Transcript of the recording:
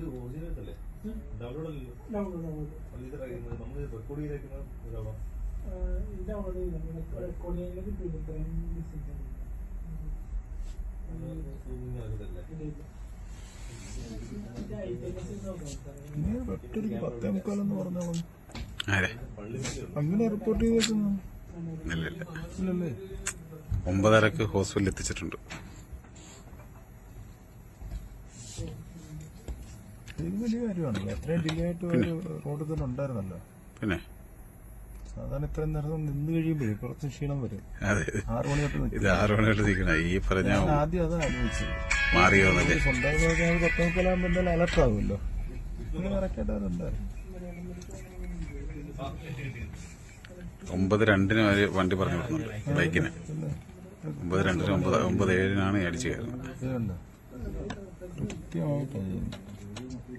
ഇത് original download നമ്മൾ record record ചെയ്യാൻ അങ്ങനെ റിപ്പോർട്ട് ചെയ്തേക്കുന്നു. ഒമ്പതരക്ക് ഹോസ്പിറ്റലിൽ എത്തിച്ചിട്ടുണ്ട് ഇത് വലിയ കാര്യമാണല്ലോ. അത്രയും ഡിലേ ആയിട്ട് ഒരു റോഡിൽ തന്നെ ഉണ്ടായിരുന്നല്ലോ. പിന്നെ. സാധാരണ ഇത്രയും നേരം നിന്ന് കഴിയുമ്പോഴേ കുറച്ച് ക്ഷീണം വരും. അതെ. ആറു മണി തൊട്ട് നിൽക്കും ഇത് ആറു മണിയായിട്ട് നിൽക്കണ ഈ പറഞ്ഞ ഞാൻ ആദ്യം അതാ ആലോചിച്ചത്. മാറിയോന്നല്ലേ സ്വന്തമായി നോക്കിയാൽ പത്ത് മുക്കാലാകുമ്പോൾ എന്തായാലും അലർട്ട് ആകുമല്ലോ ഇങ്ങനെ കറക്റ്റായിട്ട് അതുണ്ടായിരുന്നു ഒമ്പത് രണ്ടിന് അവർ വണ്ടി പറഞ്ഞു വിടുന്നുണ്ട് ബൈക്കിന്. ഒമ്പത് രണ്ടിന് ഒമ്പത് ഒമ്പത് ഏഴിനാണ് അടിച്ചു കയറുന്നത്. കൃത്യമായിട്ടാണ് 嗯。